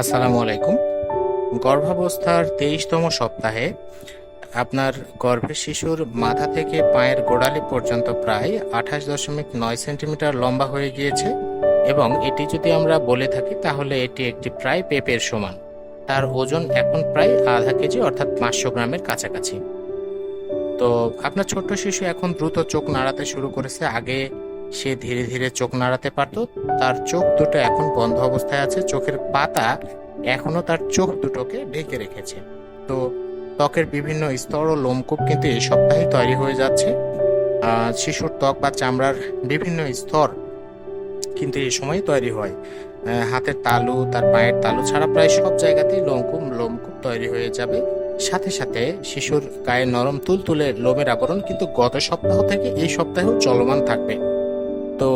আসসালামু আলাইকুম। গর্ভাবস্থার তেইশতম সপ্তাহে আপনার গর্ভের শিশুর মাথা থেকে পায়ের গোড়ালি পর্যন্ত প্রায় আঠাশ দশমিক নয় সেন্টিমিটার লম্বা হয়ে গিয়েছে এবং এটি যদি আমরা বলে থাকি তাহলে এটি একটি প্রায় পেপের সমান। তার ওজন এখন প্রায় আধা কেজি অর্থাৎ পাঁচশো গ্রামের কাছাকাছি। তো আপনার ছোট্ট শিশু এখন দ্রুত চোখ নাড়াতে শুরু করেছে। আগে সে ধীরে ধীরে চোখ নাড়াতে পারতো। তার চোখ দুটো এখন বন্ধ অবস্থায় আছে। চোখের পাতা এখনও তার চোখ দুটোকে ঢেকে রেখেছে। তো ত্বকের বিভিন্ন স্তর ও লোমকূপ কিন্তু এই সপ্তাহে তৈরি হয়ে যাচ্ছে। শিশুর ত্বক বা চামড়ার বিভিন্ন স্তর কিন্তু এই সময় তৈরি হয়। হাতের তালু, তার পায়ের তালু ছাড়া প্রায় সব জায়গাতেই লোমকূপ লোমকূপ তৈরি হয়ে যাবে। সাথে সাথে শিশুর গায়ে নরম তুলতুলে লোমের আবরণ কিন্তু গত সপ্তাহ থেকে এই সপ্তাহেও চলমান থাকবে। তো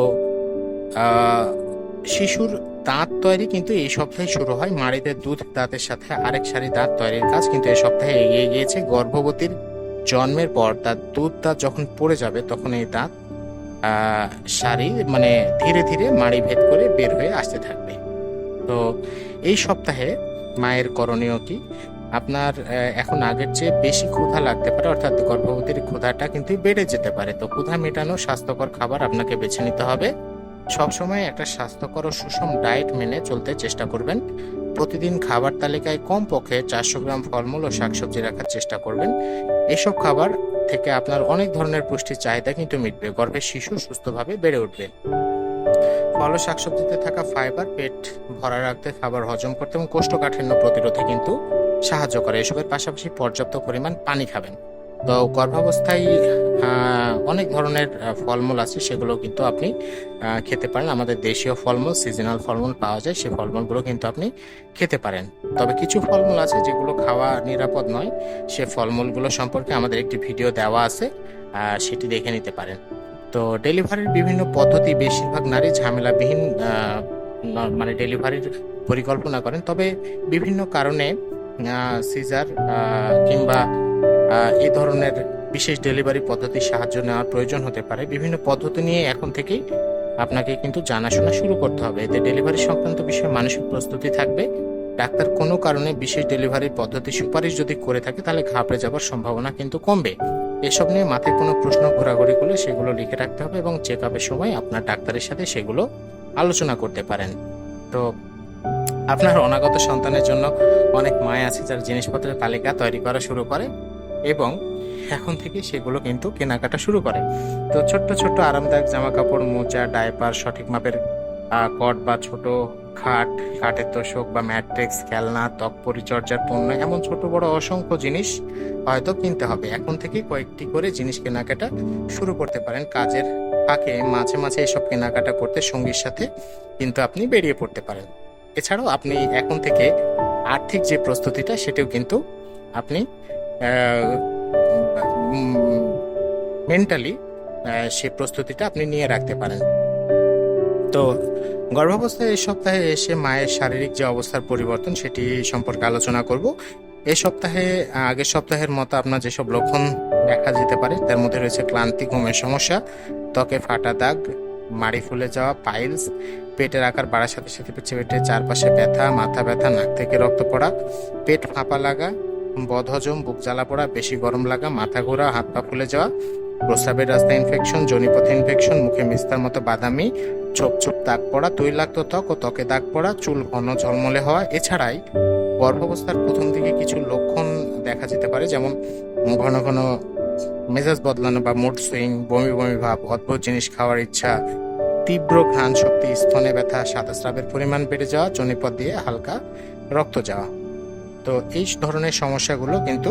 শিশুর দাঁত তৈরি কিন্তু এই সপ্তাহে শুরু হয়। মাড়িতে দুধ দাঁতের সাথে আরেক সারি দাঁত তৈরির কাজ কিন্তু এই সপ্তাহে এগিয়ে গিয়েছে। গর্ভবতীর জন্মের পর তার দুধ দাঁত যখন পড়ে যাবে, তখন এই দাঁত সারি মানে ধীরে ধীরে মাড়ি ভেদ করে বের হয়ে আসতে থাকবে। তো, এই সপ্তাহে মায়ের করণীয় কি? আপনার এখন আগের চেয়ে বেশি ক্ষুধা লাগতে পারে, অর্থাৎ গর্ভবতীর ক্ষুধাটা কিন্তু বেড়ে যেতে পারে। তো ক্ষুধা মেটানো স্বাস্থ্যকর খাবার আপনাকে বেছে নিতে হবে। সবসময় একটা স্বাস্থ্যকর ও সুষম ডায়েট মেনে চলতে চেষ্টা করবেন। প্রতিদিন খাবার তালিকায় কমপক্ষে চারশো গ্রাম ফলমূল ও শাকসবজি রাখার চেষ্টা করবেন। এসব খাবার থেকে আপনার অনেক ধরনের পুষ্টির চাহিদা কিন্তু মিটবে। গর্ভের শিশু সুস্থভাবে বেড়ে উঠবে। ফল ও শাকসবজিতে থাকা ফাইবার, পেট ভরা রাখতে খাবার হজম করতে এবং কোষ্ঠকাঠিন্য প্রতিরোধে কিন্তু সাহায্য করে। এসবের পাশাপাশি পর্যাপ্ত পরিমাণ পানি খাবেন। তো গর্ভাবস্থায় অনেক ধরনের ফলমূল আছে, সেগুলো কিন্তু আপনি খেতে পারেন। আমাদের দেশীয় ফলমূল সিজনাল ফলমূল পাওয়া যায় সেই ফলমূলগুলো কিন্তু আপনি খেতে পারেন। তবে কিছু ফলমূল আছে যেগুলো খাওয়া নিরাপদ নয়। সে ফলমূলগুলো সম্পর্কে আমাদের একটি ভিডিও দেওয়া আছে সেটি দেখে নিতে পারেন। তো ডেলিভারির বিভিন্ন পদ্ধতি, বেশিরভাগ নারী ঝামেলাবিহীন মানে ডেলিভারির পরিকল্পনা করেন। তবে বিভিন্ন কারণে সিজার কিংবা এই ধরনের বিশেষ ডেলিভারি পদ্ধতির সাহায্য নেওয়ার প্রয়োজন হতে পারে। বিভিন্ন পদ্ধতি নিয়ে এখন থেকেই আপনাকে কিন্তু জানাশোনা শুরু করতে হবে। এতে ডেলিভারি সংক্রান্ত বিষয়ে মানসিক প্রস্তুতি থাকবে। ডাক্তার কোনো কারণে বিশেষ ডেলিভারি পদ্ধতি সুপারিশ যদি করে থাকে, তাহলে ঘাবড়ে যাওয়ার সম্ভাবনা কিন্তু কমবে। এসব নিয়ে মাথায় কোনো প্রশ্ন, ঘোরাঘুরি করলে সেগুলো লিখে রাখতে হবে এবং চেক আপের সময় আপনার ডাক্তারের সাথে সেগুলো আলোচনা করতে পারেন। তো আপনার অনাগত সন্তানের জন্য অনেক মায় আছে যারা জিনিসপত্রের তালিকা তৈরি করা শুরু করে এবং এখন থেকে সেগুলো কিন্তু কেনাকাটা শুরু করে। তো ছোট্ট ছোট্ট আরামদায়ক জামা কাপড় মোজা ডায়পার, সঠিক মাপের কট বা ছোট খাট, খাটের তোষক বা ম্যাট্রিক্স, খেলনা, ত্বক পরিচর্যার পণ্য এমন ছোট বড় অসংখ্য জিনিস হয়তো কিনতে হবে। এখন থেকে কয়েকটি করে জিনিস কেনাকাটা শুরু করতে পারেন। কাজের ফাঁকে মাঝে মাঝে এসব কেনাকাটা করতে সঙ্গীর সাথে কিন্তু আপনি বেরিয়ে পড়তে পারেন। এছাড়াও আপনি এখন থেকে আর্থিক যে প্রস্তুতিটা, সেটাও কিন্তু আপনি মেন্টালি সে প্রস্তুতিটা আপনি নিয়ে রাখতে পারেন। তো গর্ভাবস্থায় এই সপ্তাহে এসে মায়ের শারীরিক যে অবস্থার পরিবর্তন, সেটি সম্পর্কে আলোচনা করব। এ সপ্তাহে, আগের সপ্তাহের মতো আপনার যেসব লক্ষণ দেখা যেতে পারে, তার মধ্যে রয়েছে ক্লান্তি, ঘুমের সমস্যা, ত্বকে ফাটা দাগ মাড়ি ফুলে যাওয়া পাইলস, পেটের আকার বাড়ার সাথে সাথে পেটে পেটের চারপাশে ব্যথা, মাথা ব্যথা, নাক থেকে রক্ত পড়া, পেট ফাঁপা লাগা, বদহজম, বুক জ্বালা পড়া, বেশি গরম লাগা, মাথা ঘোরা, হাত পা ফুলে যাওয়া, প্রস্রাবের রাস্তা ইনফেকশন জনিপথ ইনফেকশন মুখে মিস্তার মতো বাদামি, ছোপ ছোপ দাগ পড়া, তৈলাক্ত ত্বক ও ত্বকে দাগ পড়া, চুল ঘন ঝলমলে হওয়া, এছাড়াই গর্ভাবস্থার প্রথম দিকে কিছু লক্ষণ দেখা যেতে পারে, যেমন ঘন ঘন মেজাজ বদলানো বা মুড সুইং বমি বমি ভাব, অদ্ভুত জিনিস খাওয়ার ইচ্ছা তীব্র ঘ্রাণ শক্তি স্তনে ব্যথা সাদাস্রাবের পরিমাণ বেড়ে যাওয়া, জনিপথ দিয়ে হালকা রক্ত যাওয়া। তো এই ধরনের সমস্যাগুলো কিন্তু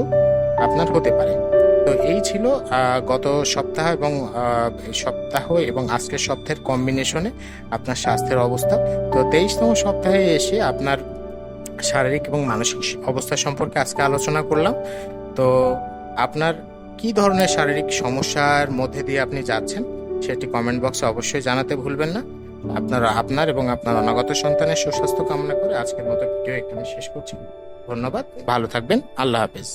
আপনার হতে পারে। তো এই ছিল গত সপ্তাহ এবং সপ্তাহ এবং আজকের সপ্তাহের কম্বিনেশনে আপনার স্বাস্থ্যের অবস্থা। তো তেইশতম সপ্তাহে এসে আপনার শারীরিক এবং মানসিক অবস্থা সম্পর্কে আজকে আলোচনা করলাম। তো আপনার কি ধরনের শারীরিক সমস্যার মধ্যে দিয়ে আপনি যাচ্ছেন? সেটি কমেন্ট বক্সে অবশ্যই জানাতে ভুলবেন না। আপনারা আপনার এবং আপনার অনাগত সন্তানের সুস্বাস্থ্য কামনা করে আজকের মতো ভিডিও এখানে শেষ করছি। ধন্যবাদ, ভালো থাকবেন, আল্লাহ হাফেজ।